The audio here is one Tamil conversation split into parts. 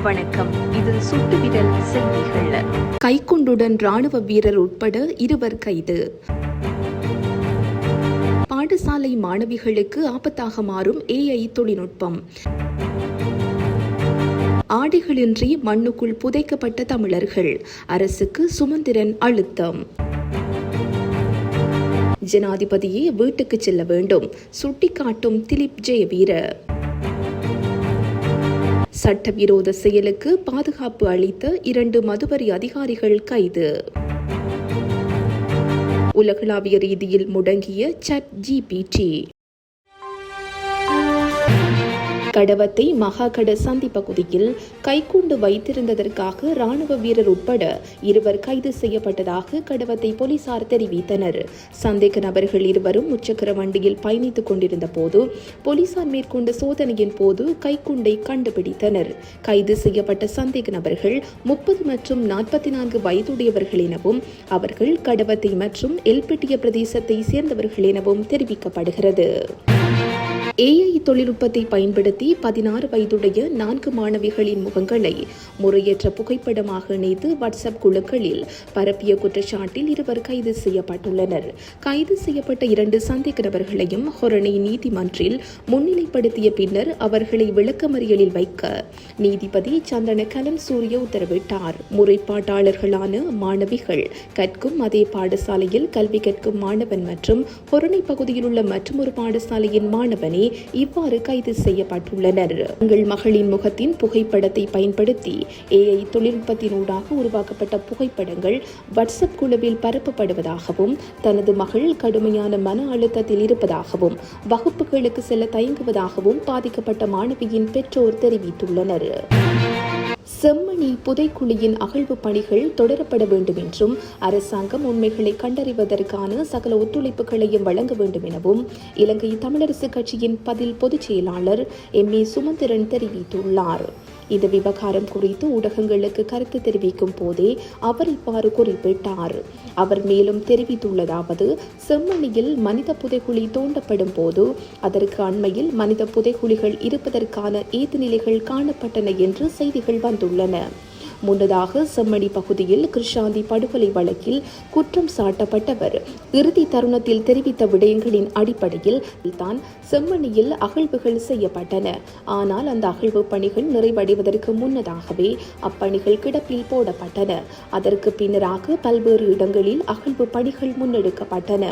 செய்திகள் கைக்குண்டுடன் ராணுவ வீரர் உட்பட இருவர் கைது. பாடசாலை மாணவிகளுக்கு ஆபத்தாக மாறும் ஏஐ தொழில்நுட்பம். ஆடைகளின்றி மண்ணுக்குள் புதைக்கப்பட்ட தமிழர்கள். அரசுக்கு சுமந்திரன் அழுத்தம். ஜனாதிபதியே வீட்டுக்கு செல்ல வேண்டும். சுட்டிக்காட்டும் திலீப் ஜெயவீர. சட்டவிரோத செயலுக்கு பாதுகாப்பு அளித்த இரண்டு மதுவரி அதிகாரிகள் கைது. உலகளாவிய ரீதியில் முடங்கிய சட் ஜிபிடி கடவத்தை மகாகட சந்தி பகுதியில் கைக்குண்டு வைத்திருந்ததற்காக ராணுவ வீரர் உட்பட இருவர் கைது செய்யப்பட்டதாக கடவத்தை போலீசார் தெரிவித்தனர். சந்தேக நபர்கள் இருவரும் முச்சக்கர வண்டியில் பயணித்துக் கொண்டிருந்த போது போலீசார் மேற்கொண்ட சோதனையின் போது கைக்குண்டை கண்டுபிடித்தனர். கைது செய்யப்பட்ட சந்தேக நபர்கள் முப்பது மற்றும் நாற்பத்தி நான்கு வயதுடையவர்கள் எனவும் அவர்கள் கடவத்தை மற்றும் எல்பிட்டிய பிரதேசத்தை சேர்ந்தவர்கள் எனவும் தெரிவிக்கப்படுகிறது. ஏஐ தொழில்நுட்பத்தை பயன்படுத்தி பதினாறு வயதுடைய நான்கு மாணவிகளின் முகங்களை முறையற்ற புகைப்படமாக இணைத்து வாட்ஸ்அப் குழுக்களில் பரப்பிய குற்றச்சாட்டில் இருவர் கைது செய்யப்பட்டுள்ளனர். கைது செய்யப்பட்ட இரண்டு சந்தேக நபர்களையும் ஹொரணை நீதிமன்றில் முன்னிலைப்படுத்திய பின்னர் அவர்களை விளக்கமறியலில் வைக்க நீதிபதி சந்தன கலம் சூரிய உத்தரவிட்டார். முறைப்பாட்டாளர்களான மாணவிகள் கற்கும் அதே பாடசாலையில் கல்வி கற்கும் மாணவன் மற்றும் ஹொரணை பகுதியில் உள்ள மற்றொரு பாடசாலையின் மாணவனே இவ்வாறு கைது செய்யப்பட்டுள்ளனர். உங்கள் மகளின் முகத்தின் புகைப்படத்தை பயன்படுத்தி ஏஐ தொழில்நுட்பத்தினூடாக உருவாக்கப்பட்ட புகைப்படங்கள் வாட்ஸ்அப் குழுவில் பரப்பப்படுவதாகவும் தனது மகள் கடுமையான மன அழுத்தத்தில் இருப்பதாகவும் வகுப்புகளுக்கு செல்ல தயங்குவதாகவும் பாதிக்கப்பட்ட மாணவியின் பெற்றோர் தெரிவித்துள்ளனர். செம்மணி புதைக்குழியின் அகழ்வு பணிகள் தொடரப்பட வேண்டும் என்றும் அரசாங்கம் உண்மைகளை கண்டறிவதற்கான சகல ஒத்துழைப்புகளையும் வழங்க வேண்டும் எனவும் இலங்கை தமிழரசு கட்சியின் பதில் பொதுச் செயலாளர் எம் ஏ சுமந்திரன் தெரிவித்துள்ளார். இந்த விவகாரம் குறித்து ஊடகங்களுக்கு கருத்து தெரிவிக்கும் போதே அவர் இவ்வாறு குறிப்பிட்டார். அவர் மேலும் தெரிவித்துள்ளதாவது செம்மணியில் மனித புதைகுழி தோண்டப்படும் போது அதற்கு அண்மையில் மனித புதைகுழிகள் இருப்பதற்கான ஏதுநிலைகள் காணப்பட்டன என்று செய்திகள் வந்துள்ளன. முன்னதாக செம்மணி பகுதியில் கிருஷாந்தி படுகொலை வழக்கில் குற்றம் சாட்டப்பட்டவர். இறுதி தருணத்தில் தெரிவித்த விடயங்களின் அடிப்படையில் தான் செம்மணியில் அகழ்வுகள் செய்யப்பட்டன. ஆனால் அந்த அகழ்வு பணிகள் நிறைவடைவதற்கு முன்னதாகவே அப்பணிகள் கிடப்பில் போடப்பட்டன. அதற்கு பின்னராக பல்வேறு இடங்களில் அகழ்வு பணிகள் முன்னெடுக்கப்பட்டன.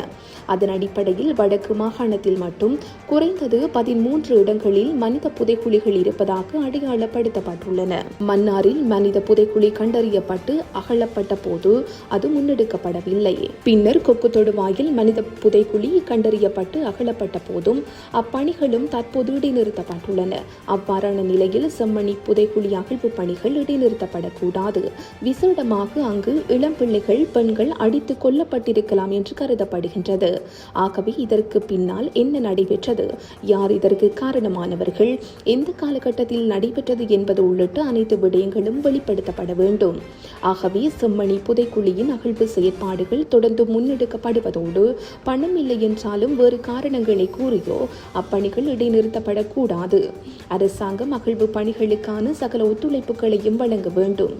அதன் அடிப்படையில் வடக்கு மாகாணத்தில் மட்டும் குறைந்தது பதிமூன்று இடங்களில் மனித புதைக்குழிகள் இருப்பதாக அடையாளப்படுத்தப்பட்டுள்ளன. மன்னாரில் மனித புதை புதைக்குழி கண்டறியப்பட்டு அகழப்பட்ட போது அது முன்னெடுக்கப்படவில்லை. பின்னர் கொக்கு தொடுவாயில் மனித புதைக்குழி கண்டறியப்பட்டு அகழப்பட்ட போதும் அப்பணிகளும் தற்போது இடைநிறுத்தப்பட்டுள்ளன. அவ்வாறான நிலையில் செம்மணி புதைக்குழி அகழ்வு பணிகள் இடைநிறுத்தப்படக்கூடாது. விசேடமாக அங்கு இளம் பிள்ளைகள் பெண்கள் அடித்து கொல்லப்பட்டிருக்கலாம் என்று கருதப்படுகின்றது. ஆகவே இதற்கு பின்னால் என்ன நடைபெற்றது? யார் இதற்கு காரணமானவர்கள்? எந்த காலகட்டத்தில் நடைபெற்றது என்பது உள்ளிட்ட அனைத்து விடயங்களும் வெளிப்படுத்த வெளிப்படுத்தப்பட வேண்டும். ஆகவே செம்மணி புதைக்குழியின் அகழ்வு செயற்பாடுகள் தொடர்ந்து முன்னெடுக்கப்படுவதோடு பணம் இல்லை என்றாலும் வேறு காரணங்களை கூறியோ அப்பணிகள் இடைநிறுத்தப்படக்கூடாது. அரசாங்கம் அகழ்வு பணிகளுக்கான சகல ஒத்துழைப்புகளையும் வழங்க வேண்டும்.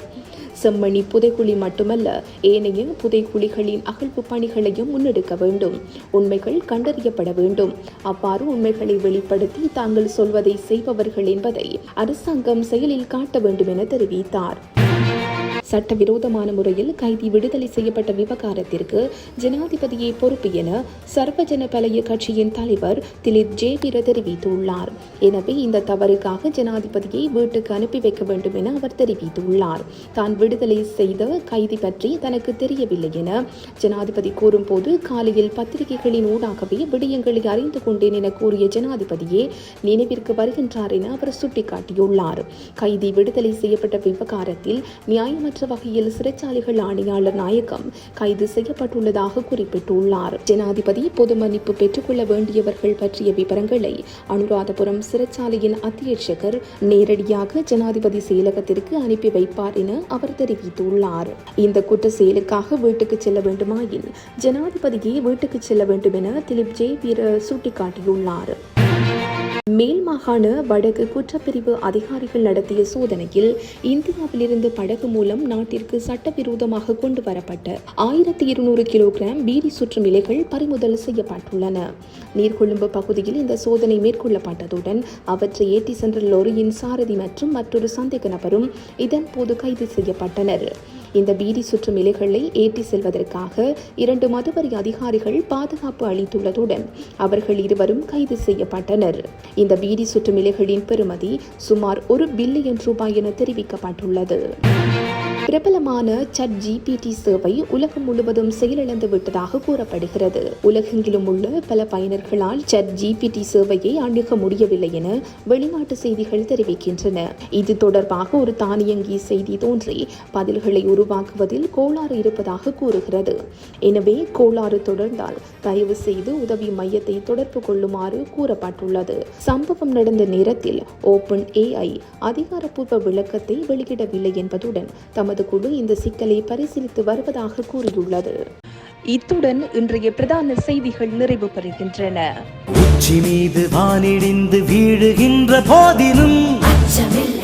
செம்மணி புதைக்குழி மட்டுமல்ல ஏனைய புதைக்குழிகளின் அகழ்வு பணிகளையும் முன்னெடுக்க வேண்டும். உண்மைகள் கண்டறியப்பட வேண்டும். அவ்வாறு உண்மைகளை வெளிப்படுத்தி தாங்கள் சொல்வதை செய்பவர்கள் என்பதை அரசாங்கம் செயலில் காட்ட வேண்டும் என தெரிவித்தார். சட்டவிரோதமான முறையில் கைதி விடுதலை செய்யப்பட்ட விவகாரத்திற்கு ஜனாதிபதியை பொறுப்பு என சர்வஜன பலைய கட்சியின் தலைவர் திலீப் ஜேவீர தெரிவித்துள்ளார். எனவே இந்த தவறுக்காக ஜனாதிபதியை வீட்டுக்கு அனுப்பி வைக்க வேண்டும் என அவர் தெரிவித்துள்ளார். தான் விடுதலை செய்த கைதி பற்றி தனக்கு தெரியவில்லை என ஜனாதிபதி கூறும்போது காலையில் பத்திரிகைகளின் ஊடாகவே விடயங்களை அறிந்து கொண்டேன் என கூறிய ஜனாதிபதியே நினைவிற்கு வருகின்றார் என அவர் சுட்டிக்காட்டியுள்ளார். கைதி விடுதலை செய்யப்பட்ட விவகாரத்தில் நியாயமற்ற வகையில் சிறைச்சாலைகள் ஆணையாளர் நாயகம் கைது செய்யப்பட்டுள்ளதாக குறிப்பிட்டுள்ளார். ஜனாதிபதி பொது மன்னிப்பு பெற்றுக்கொள்ள வேண்டியவர்கள் பற்றிய விவரங்களை அனுராதபுரம் சிறைச்சாலையின் அத்தியட்சகர் நேரடியாக ஜனாதிபதி செயலகத்திற்கு அனுப்பி வைப்பார் என அவர் தெரிவித்துள்ளார். இந்த குற்ற செயலுக்காக வீட்டுக்கு செல்ல வேண்டுமாயின் ஜனாதிபதியே வீட்டுக்கு செல்ல வேண்டும் என திலீப் ஜெய் வீர சுட்டிக்காட்டியுள்ளார். மேல் மாகாண வடக்கு குற்றப்பிரிவு அதிகாரிகள் நடத்திய சோதனையில் இந்தியாவிலிருந்து படகு மூலம் நாட்டிற்கு சட்டவிரோதமாக கொண்டு வரப்பட்ட ஆயிரத்தி இருநூறு கிலோகிராம் பீடி சுற்றும் இலைகள் பறிமுதல் செய்யப்பட்டுள்ளன. நீர்கொழும்பு பகுதியில் இந்த சோதனை மேற்கொள்ளப்பட்டதுடன் அவற்றை ஏற்றி சென்ற லொரியின் சாரதி மற்றும் மற்றொரு சந்தேக நபரும் இதன்போது கைது செய்யப்பட்டனர். இந்த பீதி சுற்றும் இலைகளை ஏற்றி செல்வதற்காக இரண்டு மதுவரி அதிகாரிகள் பாதுகாப்பு அளித்துள்ளதுடன் அவர்கள் இருவரும் கைது செய்யப்பட்டனர். இந்த பீதி சுற்றும் இலைகளின் பெறுமதி சுமார் ஒரு பில்லியன் ரூபாய் என தெரிவிக்கப்பட்டுள்ளது. பிரபலமான சட் ஜிபிடி சேவை உலகம் முழுவதும் செயலிழந்து விட்டதாக கூறப்படுகிறது. உலகெங்கிலும் உள்ள பல பயனர்களால் சட் ஜிபிடி சேவையை அணுக முடியவில்லை என வெளிநாட்டு செய்திகள் தெரிவிக்கின்றன. இது தொடர்பாக ஒரு தானியங்கி செய்தி தோன்றி பதில்களை உருவாக்குவதில் கோளாறு இருப்பதாக கூறுகிறது. எனவே கோளாறு தொடர்ந்தால் தயவு செய்து உதவி மையத்தை தொடர்பு கொள்ளுமாறு கூறப்பட்டுள்ளது. சம்பவம் நடந்த நேரத்தில் ஓபன் ஏஐ அதிகாரப்பூர்வ விளக்கத்தை வெளியிடவில்லை என்பதுடன் தமது குழு இந்த சிக்கலை பரிசீலித்து வருவதாக கூறியுள்ளது. இத்துடன் இன்றைய பிரதான செய்திகள் நிறைவு பெறுகின்றன உச்சி மீது வானிடிந்து வீழுகின்ற போதிலும் அச்சமில்லை.